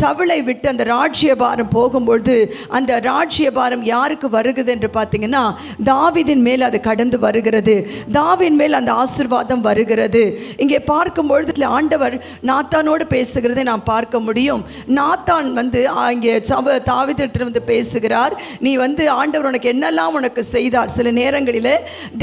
சவளை விட்டு அந்த ராஜ்யபாரம் போகும்பொழுது அந்த ராஜ்யபாரம் யாருக்கு வருகிறது என்று பார்த்தீங்கன்னா தாவிதின் மேல் அது கடந்து வருகிறது. தாவின் மேல் அந்த ஆசிர்வாதம் வருகிறது. இங்கே பார்க்கும்பொழுது ஆண்டவர் நாத்தானோடு பேசுகிறதை நாம் பார்க்க முடியும். நாத்தான் வந்து இங்கே சவ தாவிதத்தில் வந்து பேசுகிறார். நீ வந்து ஆண்டவர் உனக்கு என்னெல்லாம் உனக்கு செய்தார்? சில நேரங்களில்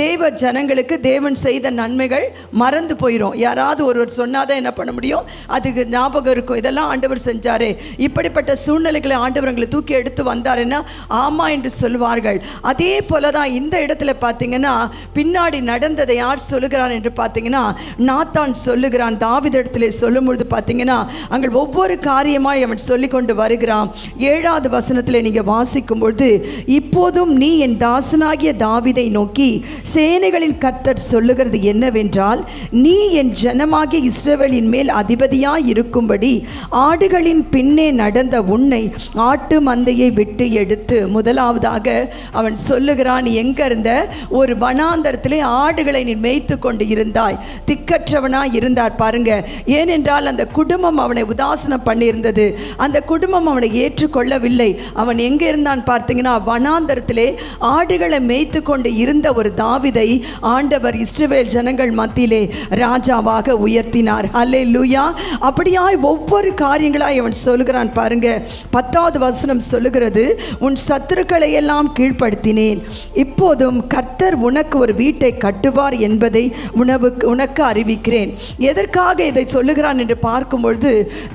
தேவ ஜனங்களுக்கு தேவன் செய்த நன்மைகள் மறந்து போயிடும் யாராவது ஒருவர் சொன்னாதான் என்ன பண்ண முடியும்? அதுக்கு ஞாபகம் இருக்கும். இதெல்லாம் ஆண்டவர் செஞ்சார். இப்படிப்பட்ட சூழ்நிலைகளை ஆண்டவர் எங்களை தூக்கி எடுத்து வந்தாருன்னா ஆமா என்று சொல்வார்கள். அதே போல தான் இந்த இடத்துல பார்த்தீங்கன்னா பின்னாடி நடந்ததை யார் சொல்லுகிறான் என்று பார்த்தீங்கன்னா நாத்தான் சொல்லுகிறான். தாவிதஇடத்திலே சொல்லும் பொழுது பார்த்தீங்கன்னா அங்கே ஒவ்வொரு காரியமாய் அவன் சொல்லி கொண்டு வருகிறான். ஏழாவது வசனத்தில் நீங்கள் வாசிக்கும் பொழுது இப்போதும் நீ என் தாசனாகிய தாவிதை நோக்கி சேனைகளின் கர்த்தர் சொல்லுகிறது என்னவென்றால் நீ என் ஜனமாகிய இஸ்ரவேலின் மேல் அதிபதியாய் இருக்கும்படி ஆடுகளின் பின்னே நடந்த உன்னை ஆட்டு மந்தையை விட்டு எடுத்து முதலாவதாக அவன் சொல்லுகிறான் எங்க இருந்த ஒரு வனாந்தரத்திலே ஆடுகளை நீ மேய்த்து கொண்டு இருந்தாய். திக்கற்றவனாய் இருந்தார் பாருங்க. ஏனென்றால் அந்த குடும்பம் அவனை உதாசனம் பண்ணியிருந்தது. அந்த குடும்பம் அவனை ஏற்றுக்கொள்ளவில்லை. அவன் எங்க இருந்தான் பார்த்தீங்கன்னா வனாந்தரத்திலே ஆடுகளை மேய்த்து கொண்டு இருந்த ஒரு தாவிதை ஆண்டவர் இஸ்ரவேல் ஜனங்கள் மத்தியிலே ராஜாவாக உயர்த்தினார். அல்லே லூயா அப்படியாய் ஒவ்வொரு காரியங்களாய் அவன் சொல்லுகிறான் பாருங்க. பத்தாவது வசனம் சொல்லுகிறது உன் சத்துருக்களை எல்லாம் கீழ்ப்படுத்தினேன். இப்போதும் கர்த்தர் உனக்கு ஒரு வீட்டை கட்டுவார் என்பதை உணவுக்கு உனக்கு அறிவிக்கிறேன். எதற்காக இதை சொல்லுகிறான் என்று பார்க்கும்பொழுது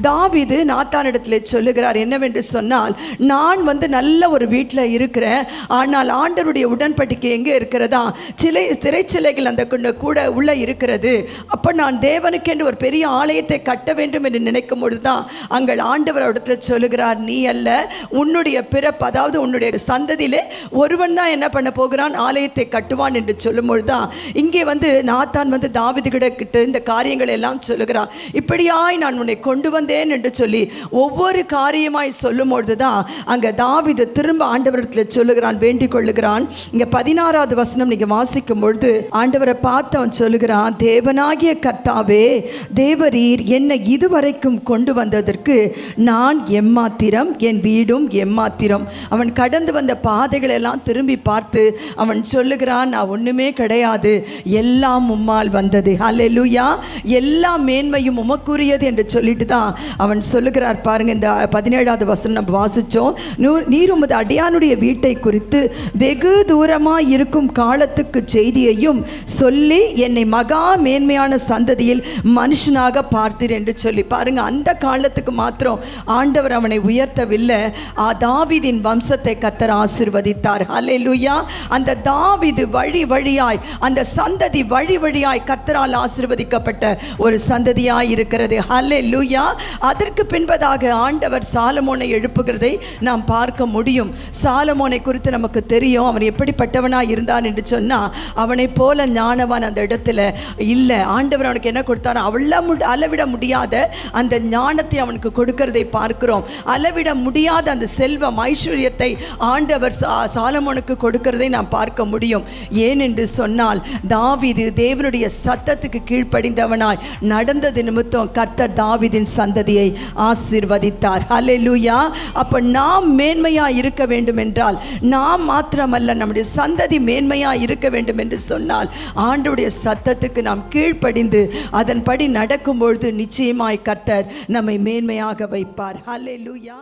தாவிது நாத்தானிடத்தில் சொல்லுகிறார் என்னவென்று சொன்னால் நான் வந்து நல்ல ஒரு வீட்டில் இருக்கிறேன். ஆனால் ஆண்டருடைய உடன்படிக்கை எங்கே இருக்கிறதா? சிலை திரைச்சிலைகள் அந்த கூட உள்ள இருக்கிறது. அப்போ நான் தேவனுக்கென்று ஒரு பெரிய ஆலயத்தை கட்ட வேண்டும் என்று நினைக்கும் பொழுது தான் அங்கள் ஆண்டவர் இடத்துல சொல்லுகிறார் நீ அல்ல உன்னுடைய பிறப்பு அதாவது உன்னுடைய சந்ததியிலே ஒருவன் தான் என்ன பண்ண போகிறான்? ஆலயத்தை கட்டுவான் என்று சொல்லும்பொழுது தான் இங்கே வந்து நாத்தான் வந்து தாவிது கிட்ட இந்த காரியங்களை எல்லாம் சொல்லுகிறான். இப்படியாய் நான் உன்னை கொண்டு வந்தேன் என்று சொல்லி ஒவ்வொரு காரியமாய் சொல்லும் பொழுது தான் அங்கே தாவிது திரும்ப ஆண்டவரத்தில் சொல்லுகிறான் வேண்டிக் கொள்ளுகிறான். இங்கே பதினாறாவது வசனம் நீங்கள் வாசிக்கும் பொழுது ஆண்டவரை பார்த்து அவன் சொல்லுகிறான் தேவனாகிய கர்த்தாவே தேவரீர் என்னை இதுவரைக்கும் கொண்டு வந்ததற்கு நான் எம்மாத்திரம் என் வீடும் எம்மாத்திரம். அவன் கடந்து வந்த பாதைகளெல்லாம் திரும்பி பார்த்து அவன் சொல்லுகிறான் நான் ஒன்றுமே கிடையாது. எல்லாம் உம்மால் வந்தது. அல்லேலூயா எல்லா மேன்மையும் உமக்குரியது என்று சொல்லிட்டு தான் அவன் சொல்லுகிறார். பாருங்க இந்த பதினேழாவது வசனம் நம்ம வாசித்தோம் நீர் உமது அடியானுடைய வீட்டை குறித்து வெகு தூரமாக இருக்கும் காலத்துக்கு செய்தியையும் சொல்லி என்னை மகா மேன்மையான சந்ததியில் மனுஷனாக பார்த்தீர் என்று சொல்லி. பாருங்க அந்த காலத்துக்கு மாத்திரம் ஆண்டவர் அவனை உயர்த்தவில்லை. ஆ, வம்சத்தை கத்தர் ஆசிர்வதித்தார். அல்லேலூயா அந்த தாவிது வழி வழியாய் அந்த சந்ததி வழி வழியாய் கத்தரால் ஆசிர்வதிக்கப்பட்ட ஒரு சந்ததியாய் இருக்கிறது. அல்லேலூயா அதற்கு பின்பதாக ஆண்டவர் சாலமோனை எழுப்புகிறதை நாம் பார்க்க முடியும். சாலமோனை குறித்து நமக்கு தெரியும். அவன் எப்படிப்பட்டவனாக இருந்தான் என்று சொன்னால் அவனை போல ஞானவான் அந்த இடத்துல இல்லை. ஆண்டவர் அவனுக்கு என்ன கொடுத்தாரோ அவள அளவிட முடியாத அந்த ஞானத்தை அவனுக்கு கொடுக்க இருக்கிறதை பார்க்கிறோம். அளவிட முடியாத அந்த செல்வம் ஐஸ்வர்யத்தை ஆண்டவர் சாலமோனுக்கு கொடுக்கிறதை நாம் பார்க்க முடியும். ஏனென்று சொன்னால் தாவீது தேவனுடைய சத்தத்துக்கு கீழ்ப்படிந்தவனாய் நடந்தது நிமித்தம் கர்த்தர் தாவிதின் சந்ததியை ஆசீர்வதித்தார். லூயா அப்ப நாம் மேன்மையா இருக்க வேண்டும் என்றால் நாம் மாத்திரமல்ல நம்முடைய சந்ததி மேன்மையா இருக்க வேண்டும் என்று சொன்னால் ஆண்டுடைய சத்தத்துக்கு நாம் கீழ்ப்படிந்து அதன்படி நடக்கும் பொழுது நிச்சயமாய் கர்த்தர் நம்மை மேன்மையாக வைப்பார் ஹலே லூயா